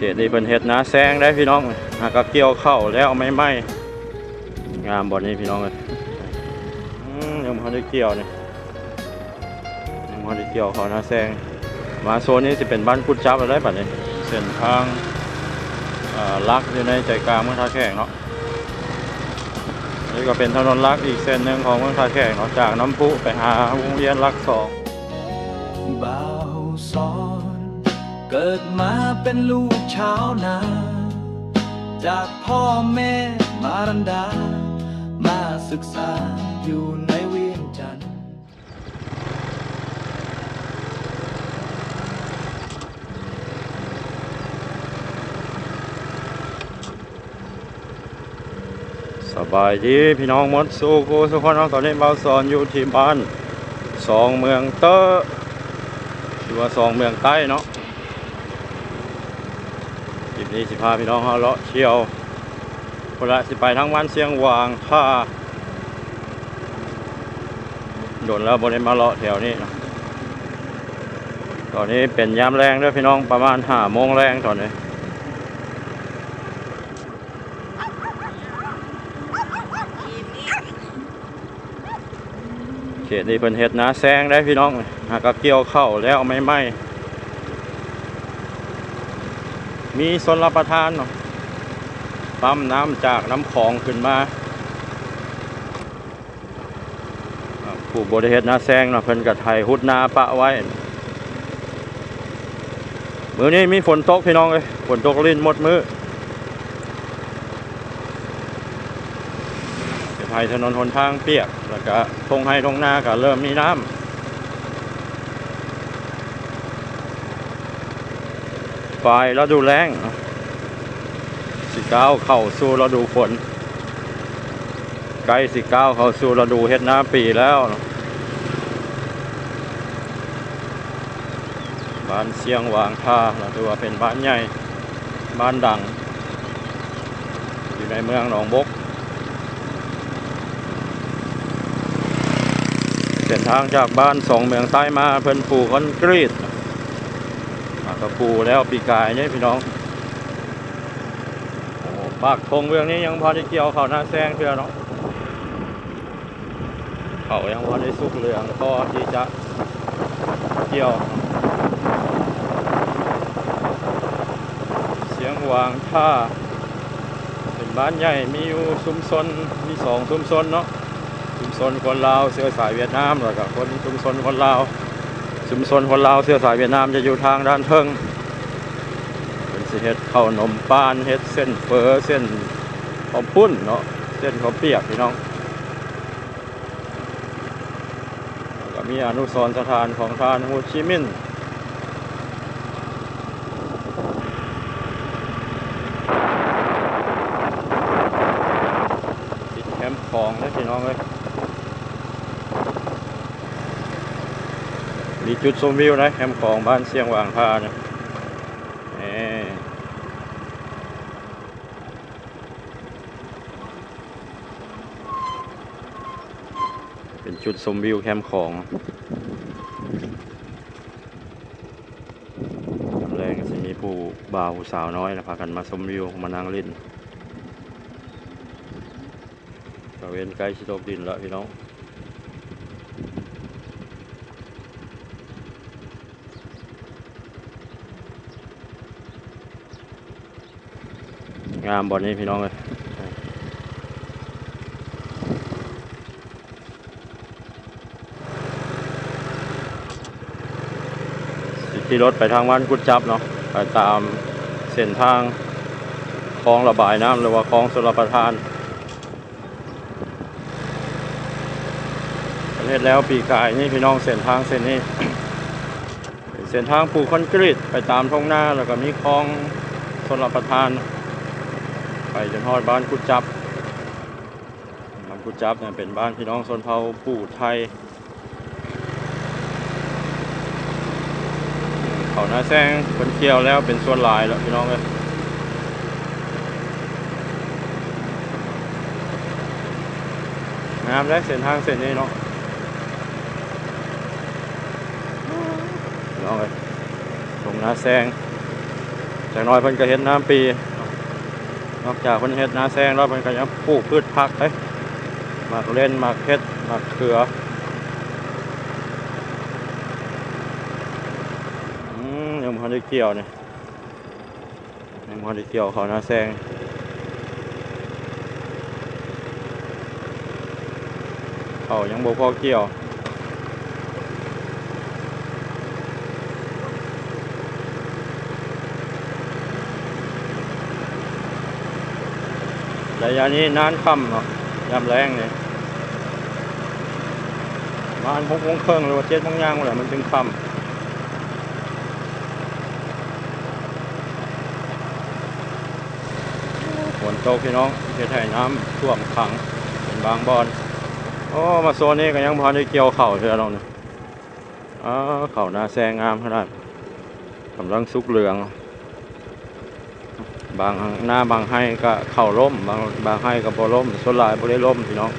ขตนี้เพิ่นเฮ็ดนาแซงได้พี่น้องหากเกี่ยวเข้าแล้วไม่ไหมงามบ่นี้พี่น้องเอ้ยมยังบ่ทันได้เกี่ยวนี่ยังบ่ทันได้เกี่ยวเขานาแซงมาโซนนี้สิเป็นบ้านกุดจับอะไรบัดนี้เส้นทางลักอยู่ในใจกลางเมืองท่าแขกเนาะนี่ก็เป็นถนนลักอีกเส้นหนึ่งของเมืองท่าแขกเนาะจากน้ำพุไปหาวงเวียนลักสอง กิดมาเป็นลูกชาวนา จากพ่อแม่มารันดา มาศึกษาอยู่ในเวียงจันทร์สบายดีพี่น้องมดสู้กูสุขคนน้องตอนนี้เบาสอนอยู่ที่บ้านสองเมืองเตอร์หรือว่าสองเมืองใต้เนาะ นี้สิพาพี่น้องเขาเลาะเที่ยวคนละสิไปทั้งวันเสียงวางท่าโดนแล้วบนนี้มาเลาะแถวนี้เนาะตอนนี้เป็นยามแรงด้วยพี่น้องประมาณห้าโมงแรงตอนนี้เขตนี้เพิ่นเฮ็ดนาแซงได้พี่น้องหากเกี่ยวเข้าแล้วไม่ไหม้ มีสนรับประทานเนาะปั๊มน้ำจากน้ำคลองขึ้นมาผู้บริเฮ็ดนาแซงเนาะเพิ่นก็ไถหุดนาปะไว้ มือนี้มีฝนตกพี่น้องเอ้ยฝนตกลินหมดมือเป็นไผถนนหนทางเปียก แล้วก็ทงให้ทงนาก็เริ่มมีน้ำ ปลายฤดูแล้งสิก้าวเข้าสู่ฤดูฝนใกล้สิก้าวเข้าสู่ฤดูเฮ็ดนาปีแล้วบ้านเสียงวางท่าเราถือว่าเป็นบ้านใหญ่บ้านดัง อยู่ในเมืองหนองบกเส้นทางจากบ้านสองเมืองใต้มาเพิ่นปูคอนกรีต อะปูแล้วปีกายเนี่ยพี่น้องปากทงเมืองนี้ยังพอได้เกี่ยวเขาหน้าแซงเพื่อเนาะเขายังพอได้สุกเหลืองก็ที่จะเกี่ยว เสียงวางท่าเป็นบ้านใหญ่มีอยู่ซุ้มซนมีสองซุ้มซนเนาะชุมชนคนลาวเสื้อสายเวียดนามแล้วก็คนชุมชนคนลาว ชุมชนคนลาวเสื้อสายเวียดนามจะอยู่ทางด้านเทิงเป็นสิเฮ็ดข้าวนมปานเฮ็ดเส้นเฟอเส้นข้าวปุ้นเนาะเส้นข้าวเปียกพี่น้องก็มีอนุสรณ์สถานของทานโฮจิมินห์ติดแคมป์ของนะพี่น้องเลย มีจุดชมวิวนะแคมป์ของบ้านเสียงหวางพาเนี่ยนี่เป็นจุดชมวิวแคมป์ของทำแรงจะมีผู้บ่าวผู้สาวน้อยนะพากันมาชมวิวมานั่งเล่นตะเวนใกล้ชิโตกดินแล้วพี่น้อง งามบอลนี้พี่น้องเลยสิขี่รถไปทางวันกุดจับเนาะไปตามเส้นทางคลองระบายน้ำหรือว่าคลองสุรประทาน ประเทศแล้วปีกายนี่พี่น้องเส้นทางเส้นนี้ เส้นทางปูคอนกรีตไปตามท้องหน้าแล้วก็มีคลองชนรับประทาน ไปจนฮอดบ้านกุดจับบ้านกุดจับเนี่ยเป็นบ้านพี่น้องชนเผ่าปู่ไทย เขาหน้าแซงเป็นเกี่ยวแล้วเป็นส่วนลายแล้วพี่น้องเลยงามได้เส้นทางเส้นนี้เนาะพี่น้องเลยตรงหน้าแซงจากน้อยเพิ่นก็เฮ็ดน้ำปี นอกจากเพิ่นเฮ็ดนาแซงแล้วเพิ่นก็ยังปลูกพืชผักเด้หมากเล่นหมากเฮ็ดหมากเขืออืมยังบ่ทันได้เกี่ยวนี่ยยังบ่ทันได้เกี่ยวเขานาแซงเขายังบ่พอเกี่ยว ระ ยะนี้นานค่ำเนาะยามแรงเนี่ยมาณหกโมงครึ่องหรือว่าเจ็ดโมงย่างหมดแหละมันถึงค่ำฝนตกพี่น้องเฮ็ดให้น้ำท่วมขังเป็นบางบอนโอ้มาโซนนี้ก็ยังพอได้เกี่ยวเข่าวเธอเราเนี่ยอ้าเข่านาแซงงามขนาดกำลังสุกเหลือง บางหน้าบางให้ก็เข่าร่ม บางบางให้ก็บ่ร่มส่วนหลายบ่ได้ร่มพี่น้อง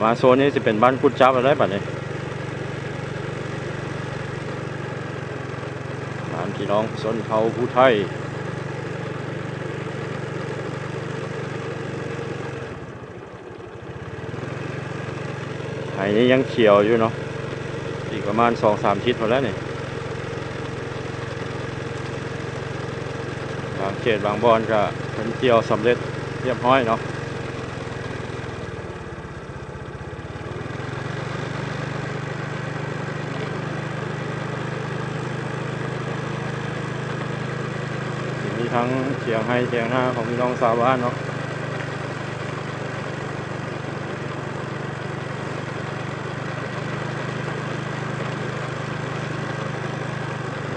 มาโซนนี้สิเป็นบ้านกุดจับอะไรบัดนี้บ้านพี่น้องชนเผ่าผู้ไทยไห้นี้ยังเขียวอยู่เนาะ อีกประมาณสองสามทิศพอแล้วนี่บาง เขตบางบอนก็เป็นเกี่ยวสำเร็จเรียบร้อยเนาะมีทั้งเสียงให้เสียงหน้าของพี่น้องชาวบ้านเนาะ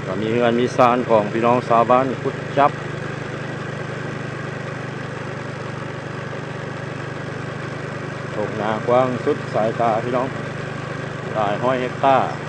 ก็มีเงินมีซานของพี่น้องชาวบ้านพุทธจับ ถง นากว้างสุดสายตาพี่น้องหลายห้อยเฮกตาร์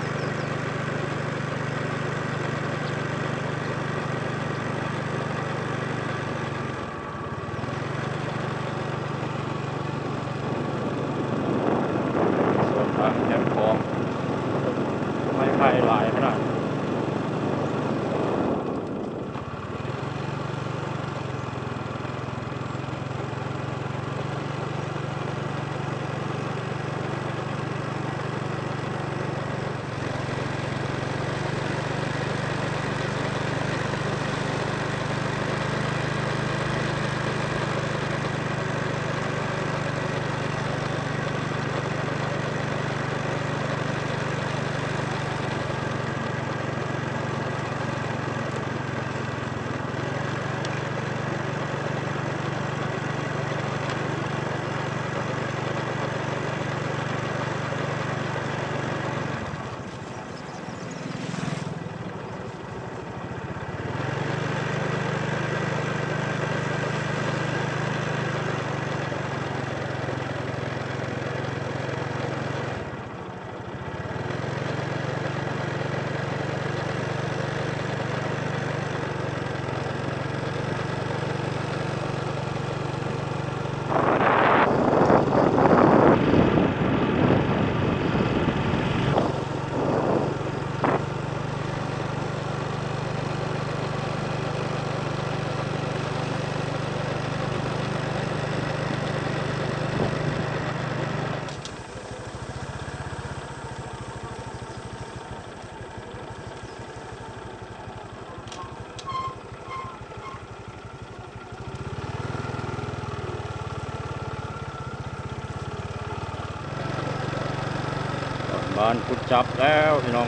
บ้านกุดจับแล้วพี่น้อง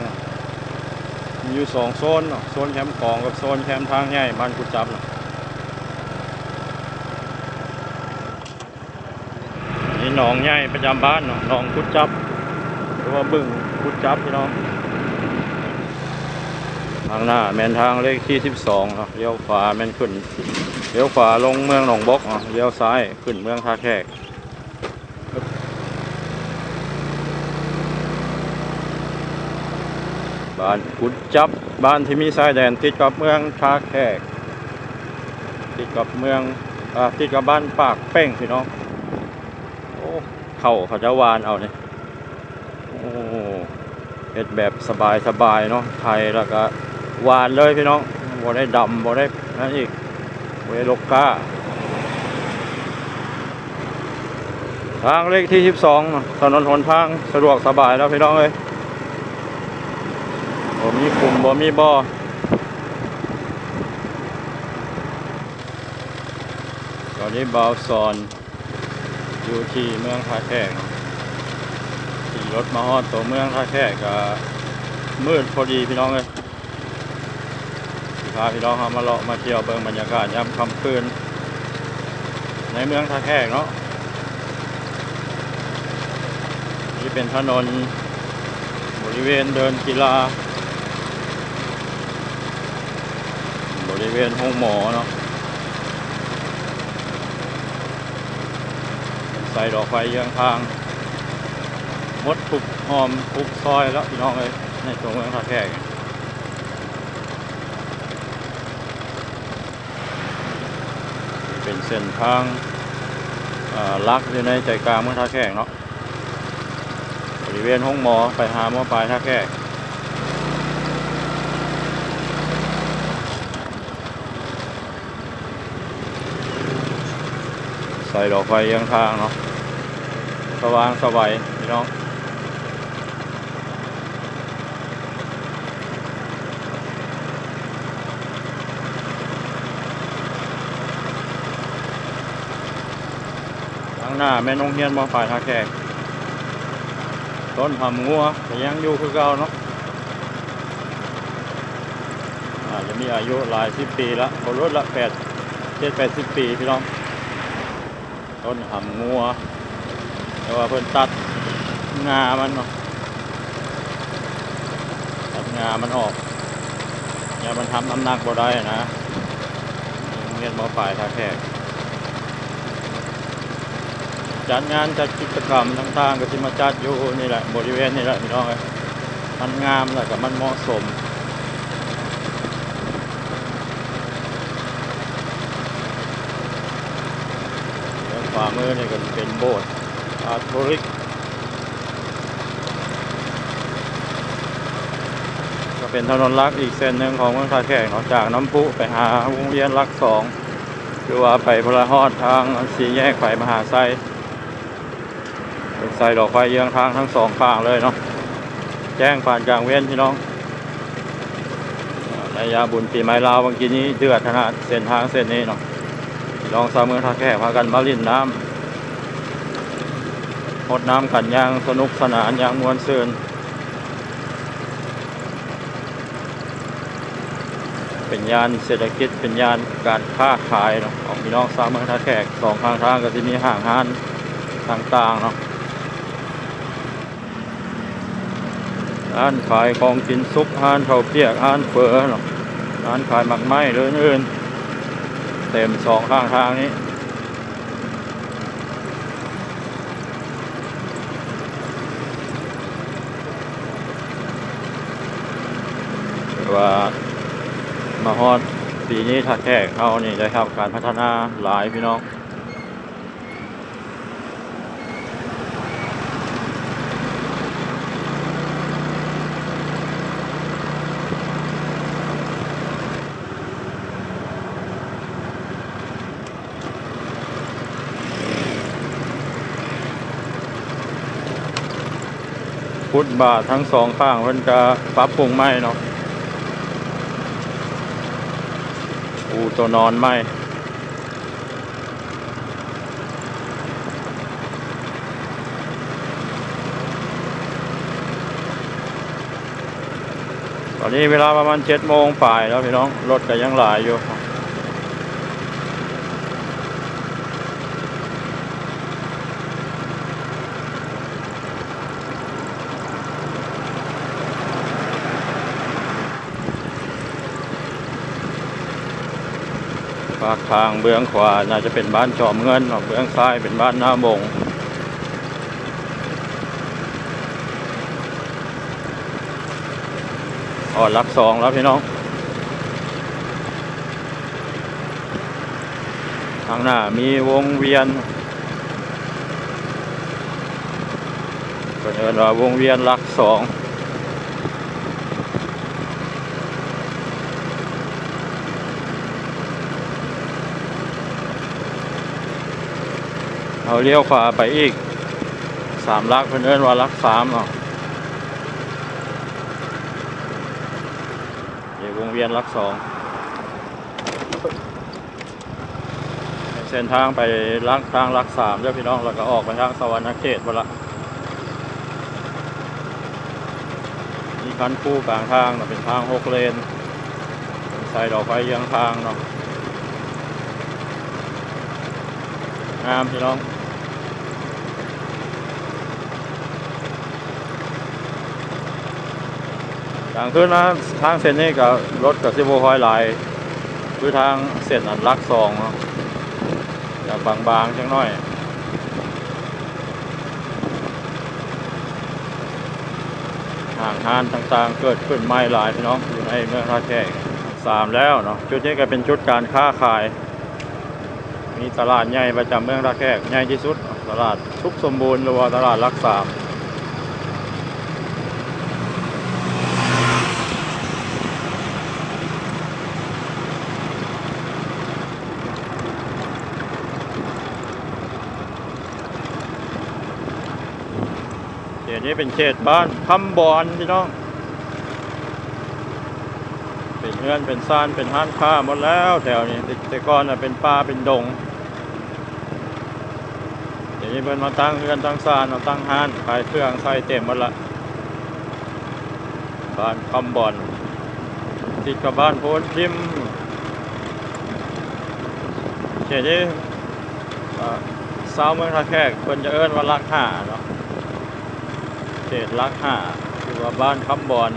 มีอยู่สองโซนโซนแคมป์ของกับโซนแคมป์ทางใหญ่บ้านกุดจับเนาะนี่หนองใหญ่ประจำบ้านเนาะหนองกุดจับหรือว่าบึงกุดจับพี่น้องทางหน้าแมนทางเลขที่12เนาะเลี้ยวขวาแมนขึ้นเลี้ยวขวาลงเมืองหนองบกเนาะเลี้ยวซ้ายขึ้นเมืองท่าแขก บ้านกุดจับบ้านที่มีชายแดนติดกับเมืองท่าแขกติดกับเมืองอ่าติดกับบ้านปากเป้งพี่น้องโอ้เข้าเขาจะวานเอาเนี่ยโอ้เฮ็ดแบบสบายๆเนาะไทยแล้วก็หวานเลยพี่น้องบ่ได้ดำบ่ได้นั่นอีกบ่ได้ลกก้าทางเลขที่ 12ถนนหนทางสะดวกสบายแล้วพี่น้องเอ้ย บ่มีบ่อตอนนี้บาวซอนอยู่ที่เมืองท่าแขกขี่รถมาฮอดตัวเมืองท่าแขกก็มืดพอดีพี่น้องเอ้ยสิพาพี่น้องเฮามาเลาะมาเที่ยวเบิ่งบรรยากาศยามค่ำคืน ในเมืองท่าแขกเนาะนี่เป็นถนนบริเวณเดินกีฬา ริเวณห้องหมอเนาะใส่ดอกไฟเยื้องทางมดทุกหอมทุกซอยแล้วพี่น้องเลยในตัวเมืองท่าแก่เป็นเส้นทางลักอยู่ในใจกลางเมืองท่าแขกเนาะบริเวณห้องหมอไปหาหมอปลายท่าแก่ ส่ดอกไฟยังทางเนาะสว่างสบายพี่น้องข้างหน้าแม่นงเฮียนมอปลายทาแขกต้นหำงัวแต่ยังอยู่คือเก่าเนาะอาจจะมีอายุหลายสิบปีละบรถละแปดเจ็ดแปดสิบปีพี่น้อง ต้นหำงัวแต่ว่าเพิ่นตัดงามันเนาะตัดงามันออกอย่ามันทำน้ำหนักบ่ได้นะโรงเรียนมอปลายท่าแขกจัดงานจัดกิจกรรมต่างๆ ก็ที่มาจัดอยู่นี่แหละบริเวณนี่แหละพี่น้องมันงามแล้วก็มันเหมาะสม วขวามือนี่ก็เป็นโบสถ์อาร์โทริกก็เป็นถนนลักอีกเส้นหนึ่งของเมืองท่าแขกเนาะจากน้ำพุไปหาวงเวียนลักสองหรือว่าไปพลฮอดทางสี่แยกไปมหาไซเป็นใส่ดอกไฟเยืองทางทั้งสองข้างเลยเนาะแจ้งผ่านกลางเว้นพี่น้องอ่าในยาบุญปีไม้ลาวบางทีนี้เดือดขนาดเส้นทางเส้นนี้เนาะ พี่น้องสาวเมืองท่าแขกพากันมาลิ่นน้ำหดน้ำกันอยางสนุกสนานอยางมวนซื่นเป็นยานเศรษฐกิจเป็นยานการค้าขายเนาะของพี่น้องสาวเมืองท่าแขกสองข้างทางก็จะมีห่างห้านต่างๆเนาะร้านขายของกินซุปร้านข้าวเปียกร้านเฟอเนาะร้านขายหมักไม้เดินอื่น เต็มสองข้างทางนี้ ว่ามาฮอดปีนี้ถ้าแขกเขานี่ได้ครับการพัฒนาหลายพี่น้อง ฟุตบาททั้งสองข้างเพิ่นจะปรับปรุงใหมเนาะอูตัวนอนใหมตอนนี้เวลาประมาณเจ็ดโมงป่ายแล้วพี่น้องรถก็ยังหลายอยู่ากทางเบื้องขวาน่าจะเป็นบ้านจอมเงินเนาะเบื้องซ้ายเป็นบ้านหน้าบงอ๋อรักสองแล้วพี่น้อง ทางหน้ามีวงเวียนก็เอินว่าวงเวียนรักสอง เอาเลี้ยวขวาไปอีกสามลักเพิ่นเอิ้นว่าลักสามเนาะเดี๋ยววงเวียนลักสองเส้นทางไปลักทางลักสามเด้อพี่น้องแล้วก็ออกไปทางสวรรณเขตบ่ละมีคันคู่กลางทางเนาะเป็นทางหกเลนใส่ดอกไฟยื้องทางเนาะงามพี่น้อง ทางขึ้นนะทางเส้นนี้กับรถกับซิโบคอยหลายคือทางเส้นอันลักสองเนาะอยากบางๆจังน้อยห่างหานต่างๆ เกิดขึ้นไม่หลายพี่น้องอยู่ในเมืองท่าแขกสามแล้วเนาะจุดนี้ก็เป็นจุดการค้าขาย มีตลาดใหญ่ประจำเมืองท่าแขกใหญ่ที่สุด ตลาดทุกสมบูรณ์หรือว่าตลาดลักสาม เป็นเขตบ้านคำบอนพี่น้อง เป็นเงื่อนเป็นซ่านเป็นห้านค้าหมดแล้วแถวนี้แต่แต่ก่อนน่ะเป็นป่าเป็นดงเดี๋ยวนี้เพิ่นมาตั้งเงื่อนตั้งซ่านมาตั้งห้านขายเครื่องใส่เต็มหมดละบ้านคำบอนติดกับบ้านโพนพิมพ์เขตนี้อ่าสาวเมืองท่าแขกเพิ่นจะเอิ้นว่าลักหาเนาะ เขตลักห้าคือว่าบ้านคำบอน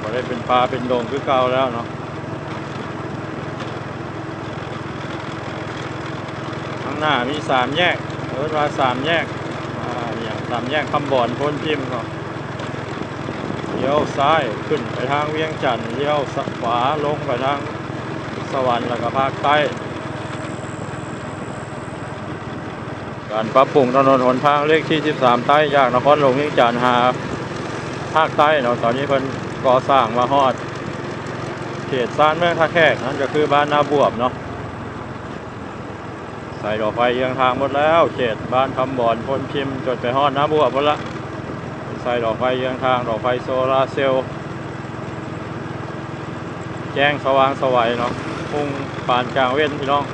บ่ได้เป็นป่าเป็นดงคือเก่าแล้วเนาะข้างหน้ามีสามแยกเอิ้นว่าสามแยกอ่าอย่างสามแยกคำบอนพ้นพิมพ์เนาะเลี้ยวซ้ายขึ้นไปทางเวียงจันทน์เลี้ยวขวาลงไปทางสวรรค์แล้วก็ภาคใต้ การปรับปรุงถนนหนทางเลขที่ 13 ใต้จากนครหลวงเวียงจันหาภาคใต้เนาะตอนนี้เพิ่นก่อสร้างมาฮอด เขตซานเมืองท่าแขกนั่นก็คือบ้านนาบวบเนาะใส่ดอกไฟยืองทางหมดแล้วเขตบ้านคำบอนพลพิมพ์จนไปฮอดนาบวบหมดละใส่ดอกไฟยืองทางดอกไฟโซลาเซลล์แจ้งสว่างสวัยเนาะพุ่งปานกลางเว้นพี่น้อง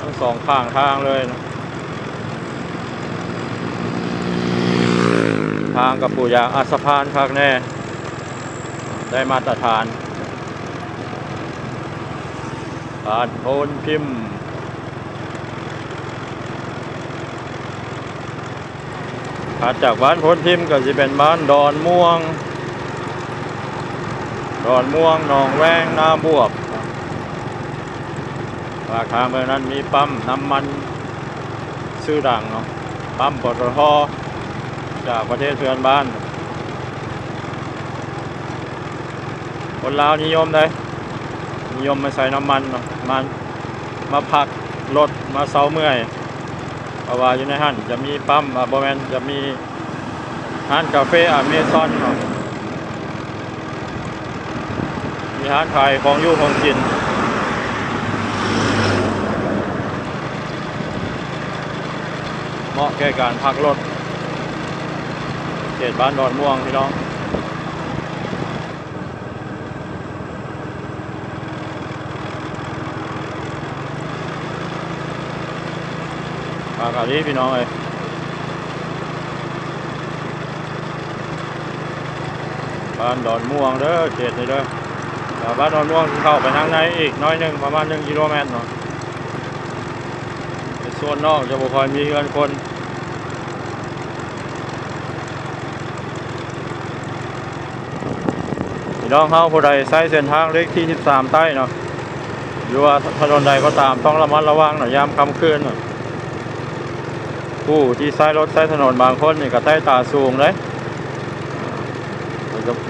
ทั้งสองข้างทางเลยเนาะางกับปู่ยาอาสะพานคักแน่ ได้มาตรฐานบ้านโพนพิมพ์ถัดจากบ้านโพนพิมพ์ก็จะเป็นบ้านดอนม่วง ดอนม่วงหนองแวงนาบวบปากทางเมืองนั้นมีปั๊มน้ำมัน ชื่อดังเนาะ ปั๊มปตท จากประเทศเพื่อนบ้าน คนลาวนิยมเลยนิยมมาใส่น้ำมันเนามันมาพักรถมาเซาเมื่อยเพราะว่าอยู่ในห้านจะมีปั๊มอ่าบแมนจะมีห้านกาแฟอเมซอนมีห้านขายของยู่ของกินเหมาะแก่การพักรถ ขตบ้านดอนม่วงพี่น้องปากาลีพี่น้องเอ้ยบ้านดอนม่วงเด้อเขตนี้เด้อบ้านดอนม่วงเข้าไปทางในอีกน้อยหนึ่งประมาณหนึ่งกิโลเมตรเนาะส่วนนอกจะบ่ค่อยมีเงินคน น้องเฮาผู้ใดใช้เส้นทางเลขที่ 13 ใต้เนาะหรือว่าถนนใดก็ตามต้องระมัดระวังหน่อยยามค่ำคืนเนาะผู้ที่ใช้รถใช้ถนนบางคนนี่ก็ใต้ตาสูงเลย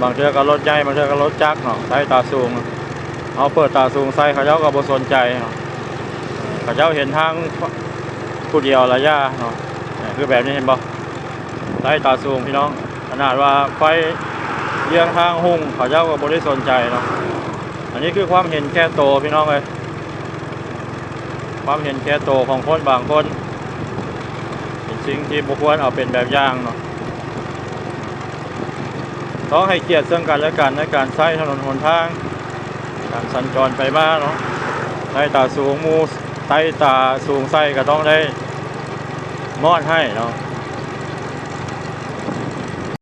บางเทื่อก็รถใหญ่บางเทื่อก็รถจักรเนาะใต้ตาสูงเอาเปิดตาสูงใส่เขาเจ้าก็บ่สนใจเนาะเขาเจ้าเห็นทางผู้เดียวระยะเนาะคือแบบนี้เห็นบ่ใต้ตาสูงพี่น้อง ขนาดว่าไฟ เรียงทางหุ่งเขาเจ้าก็บ่ได้สนใจเนาะอันนี้คือความเห็นแค่โตพี่น้องเลยความเห็นแก่โตของคนบางคนเป็นสิ่งที่บุควรเอาเป็นแบบอย่างเนาะต้องให้เกียรติซึ่งกันและกันในการใช้ถนนหนทาง การสัญจรไปมาเนาะใต้ตาสูงมูใต้ตาสูงไส้ก็ต้องได้มอดให้เนาะ